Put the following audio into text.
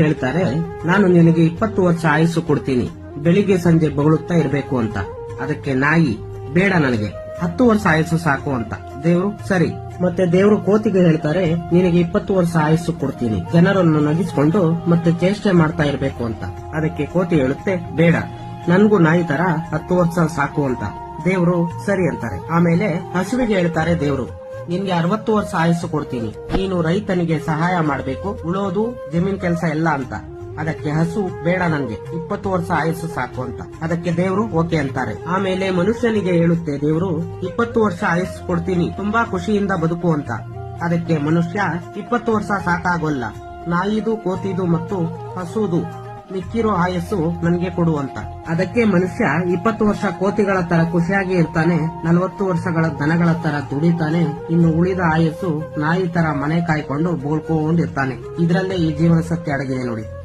ಹೇಳ್ತಾರೆ, ನಾನು ನಿನಗೆ ಇಪ್ಪತ್ತು ವರ್ಷ ಆಯಸ್ಸು ಕೊಡ್ತೀನಿ. ಬೆಳಿಗ್ಗೆ ಸಂಜೆ ಬಗಳುತ್ತಾ ಇರಬೇಕು ಅಂತ. ಅದಕ್ಕೆ ನಾಯಿ, ಬೇಡ ನನಗೆ. ಹತ್ತು ವರ್ಷ ಆಯಸ್ಸು ಸಾಕು ಅಂತ. ದೇವ್ರು, ಸರಿ. ಮತ್ತೆ ದೇವ್ರು ಕೋತಿಗೆ ಹೇಳ್ತಾರೆ, ನಿನಗೆ ಇಪ್ಪತ್ತು ವರ್ಷ ಆಯಸ್ಸು ಕೊಡ್ತೀನಿ. ಜನರನ್ನು ನಗಿಸ್ಕೊಂಡು ಮತ್ತೆ ಚೇಷ್ಟೆ ಮಾಡ್ತಾ ಇರಬೇಕು ಅಂತ. ಅದಕ್ಕೆ ಕೋತಿ ಹೇಳುತ್ತೆ, ಬೇಡ. ನನ್ಗೂ ನಾಯಿ ತರ ಹತ್ತು ವರ್ಷ ಸಾಕು ಅಂತ. ದೇವ್ರು, ಸರಿ ಅಂತಾರೆ. ಆಮೇಲೆ ಹಸುವಿಗೆ ಹೇಳ್ತಾರೆ ದೇವ್ರು ನಿನ್ಗೆ ಅರವತ್ತು ವರ್ಷ ಆಯಸ್ಸು ಕೊಡ್ತೀನಿ. ನೀನು ರೈತನಿಗೆ ಸಹಾಯ ಮಾಡಬೇಕು. ಉಳೋದು, ಜಮೀನ್ ಕೆಲಸ ಎಲ್ಲ ಅಂತ. ಅದಕ್ಕೆ ಹಸು ಬೇಡ ನಂಗೆ. ಇಪ್ಪತ್ತು ವರ್ಷ ಆಯಸ್ಸು ಸಾಕು ಅಂತ. ಅದಕ್ಕೆ ದೇವರು ಓಕೆ ಅಂತಾರೆ. ಆಮೇಲೆ ಮನುಷ್ಯನಿಗೆ ಹೇಳುತ್ತೆ, ದೇವರು, ಇಪ್ಪತ್ತು ವರ್ಷ ಆಯಸ್ಸು ಕೊಡ್ತೀನಿ. ತುಂಬಾ ಖುಷಿಯಿಂದ ಬದುಕು ಅಂತ. ಅದಕ್ಕೆ ಮನುಷ್ಯ ಇಪ್ಪತ್ತು ವರ್ಷ ಸಾಕಾಗೋಲ್ಲ. ನಾಯಿದು, ಕೋತಿದು ಮತ್ತು ಹಸುದು. ಮಿಕ್ಕಿರೋ ಆಯಸ್ಸು ನನಗೆ ಕೊಡುವಂತ. ಅದಕ್ಕೆ ಮನುಷ್ಯ ಇಪ್ಪತ್ತು ವರ್ಷ ಕೋತಿಗಳ ತರ ಖುಷಿಯಾಗಿ ಇರ್ತಾನೆ, ನಲವತ್ತು ವರ್ಷಗಳ ದನಗಳ ತರ ದುಡಿತಾನೆ, ಇನ್ನು ಉಳಿದ ಆಯಸ್ಸು ನಾಯಿ ತರ ಮನೆ ಕಾಯ್ಕೊಂಡು ಬೋಳ್ಕೊಂಡಿರ್ತಾನೆ ಇದರಲ್ಲೇ ಈ ಜೀವನ ಸತ್ಯ ಅಡಗಿದೆ ನೋಡಿ.